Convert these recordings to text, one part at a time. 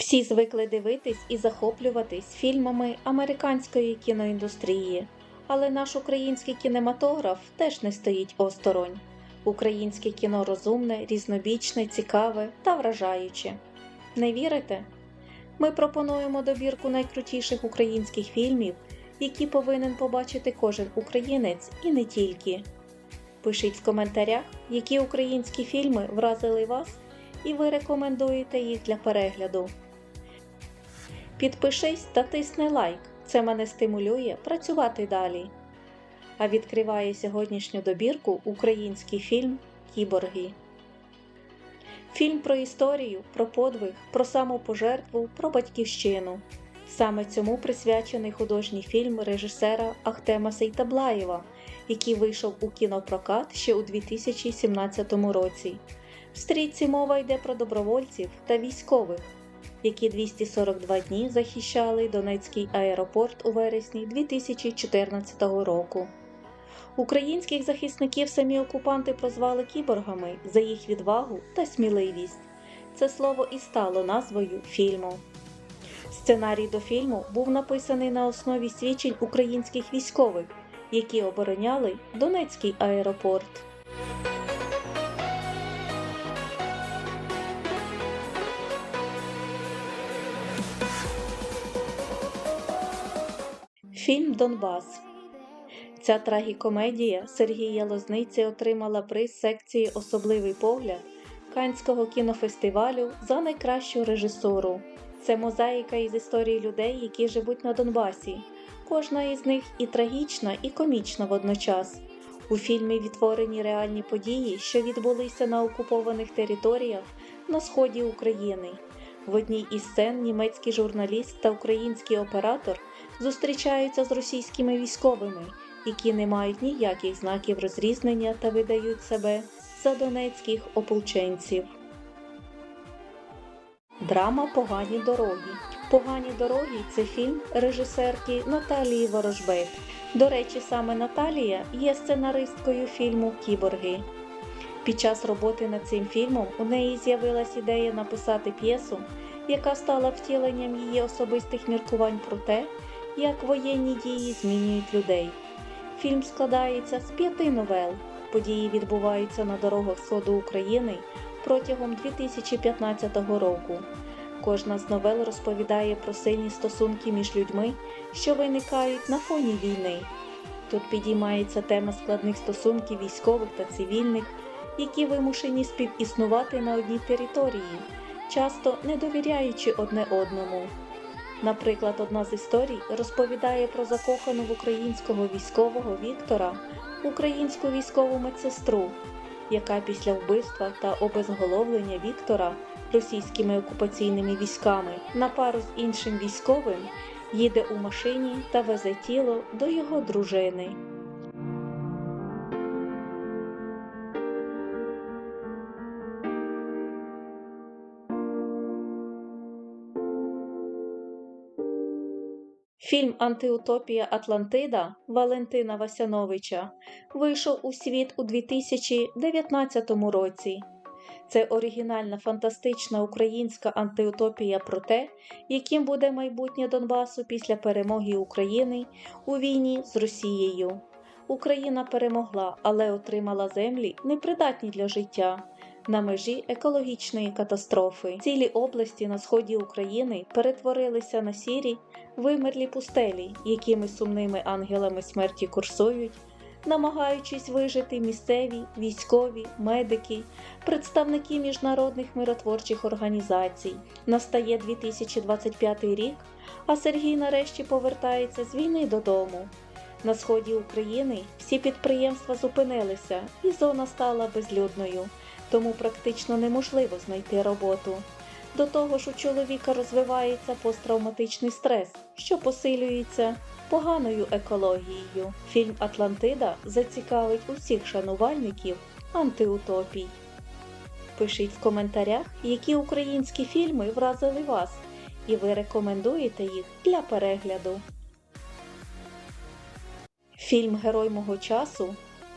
Всі звикли дивитись і захоплюватись фільмами американської кіноіндустрії, але наш український кінематограф теж не стоїть осторонь. Українське кіно розумне, різнобічне, цікаве та вражаюче. Не вірите? Ми пропонуємо добірку найкрутіших українських фільмів, які повинен побачити кожен українець і не тільки. Пишіть в коментарях, які українські фільми вразили вас, і ви рекомендуєте їх для перегляду. Підпишись та тисни лайк. Це мене стимулює працювати далі. А відкриває сьогоднішню добірку український фільм Кіборги. Фільм про історію, про подвиг, про самопожертву, про батьківщину. Саме цьому присвячений художній фільм режисера Ахтема Сейтаблаєва, який вийшов у кінопрокат ще у 2017 році. В стрічці мова йде про добровольців та військових, які 242 дні захищали Донецький аеропорт у вересні 2014 року. Українських захисників самі окупанти прозвали кіборгами за їх відвагу та сміливість. Це слово і стало назвою фільму. Сценарій до фільму був написаний на основі свідчень українських військових, які обороняли Донецький аеропорт. Фільм Донбас. Ця трагікомедія Сергія Лозниці отримала приз секції Особливий погляд Канського кінофестивалю за найкращу режисуру. Це мозаїка із історій людей, які живуть на Донбасі. Кожна із них і трагічна, і комічна водночас. У фільмі відтворені реальні події, що відбулися на окупованих територіях на сході України. В одній із сцен німецький журналіст та український оператор зустрічаються з російськими військовими, які не мають ніяких знаків розрізнення та видають себе за донецьких ополченців. Драма Погані дороги. Погані дороги це фільм режисерки Наталії Ворожбет. До речі, саме Наталія є сценаристкою фільму Кіборги. Під час роботи над цим фільмом у неї з'явилась ідея написати п'єсу, яка стала втіленням її особистих міркувань про те, як воєнні дії змінюють людей. Фільм складається з п'яти новел. Події відбуваються на дорогах Сходу України протягом 2015 року. Кожна з новел розповідає про сильні стосунки між людьми, що виникають на фоні війни. Тут підіймається тема складних стосунків військових та цивільних, які вимушені співіснувати на одній території, часто не довіряючи одне одному. Наприклад, одна з історій розповідає про закохану в українського військового Віктора українську військову медсестру, яка після вбивства та обезголовлення Віктора російськими окупаційними військами на пару з іншим військовим їде у машині та везе тіло до його дружини. Фільм Антиутопія Атлантида Валентина Васяновича вийшов у світ у 2019 році. Це оригінальна фантастична українська антиутопія про те, яким буде майбутнє Донбасу після перемоги України у війні з Росією. Україна перемогла, але отримала землі непридатні для життя. На межі екологічної катастрофи цілі області на сході України перетворилися на сірі, вимерлі пустелі, якими сумними ангелами смерті курсують, намагаючись вижити місцеві, військові, медики, представники міжнародних миротворчих організацій. Настає 2025 рік, а Сергій нарешті повертається з війни додому. На сході України всі підприємства зупинилися, і зона стала безлюдною, тому практично неможливо знайти роботу. До того ж, у чоловіка розвивається посттравматичний стрес, що посилюється поганою екологією. Фільм Атлантида зацікавить усіх шанувальників антиутопій. Пишіть в коментарях, які українські фільми вразили вас, і ви рекомендуєте їх для перегляду. Фільм Герой мого часу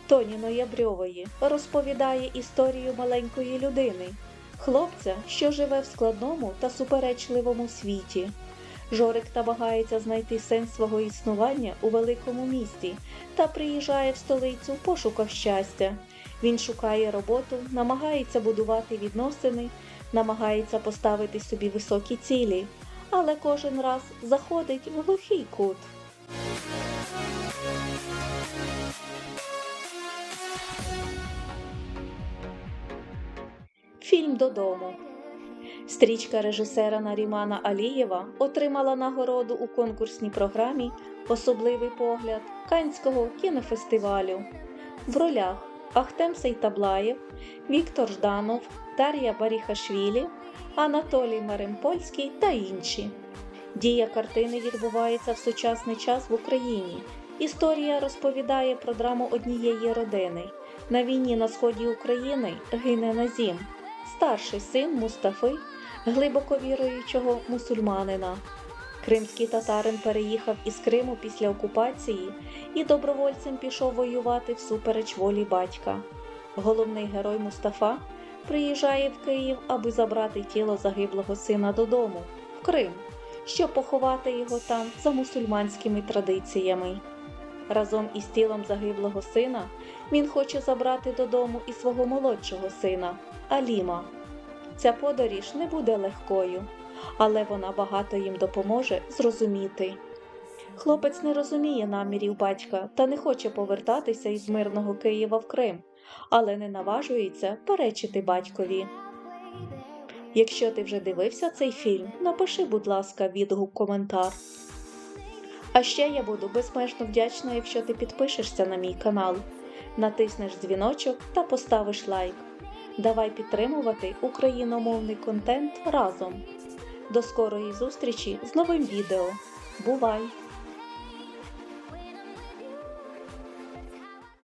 Тоні Ноябрьової розповідає історію маленької людини, хлопця, що живе в складному та суперечливому світі. Жорик намагається знайти сенс свого існування у великому місті та приїжджає в столицю в пошуках щастя. Він шукає роботу, намагається будувати відносини, намагається поставити собі високі цілі, але кожен раз заходить в глухий кут. Фільм додому. Стрічка режисера Нарімана Алієва отримала нагороду у конкурсній програмі Особливий погляд Канського кінофестивалю. В ролях Ахтем Сейтаблаєв, Віктор Жданов, Дар'я Баріхашвілі, Анатолій Маримпольський та інші. Дія картини відбувається в сучасний час в Україні. Історія розповідає про драму однієї родини. На війні на сході України гине Назім, старший син Мустафи, глибоко віруючого мусульманина. Кримський татарин переїхав із Криму після окупації і добровольцем пішов воювати всупереч волі батька. Головний герой Мустафа приїжджає в Київ, аби забрати тіло загиблого сина додому, в Крим, щоб поховати його там за мусульманськими традиціями. Разом із тілом загиблого сина він хоче забрати додому і свого молодшого сина Аліма. Ця подорож не буде легкою, але вона багато їм допоможе зрозуміти. Хлопець не розуміє намірів батька та не хоче повертатися із мирного Києва в Крим, але не наважується перечити батькові. Якщо ти вже дивився цей фільм, напиши, будь ласка, відгук коментар. А ще я буду безмежно вдячна, якщо ти підпишешся на мій канал, натиснеш дзвіночок та поставиш лайк. Давай підтримувати україномовний контент разом. До скорої зустрічі з новим відео. Бувай!